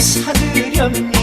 사드렴니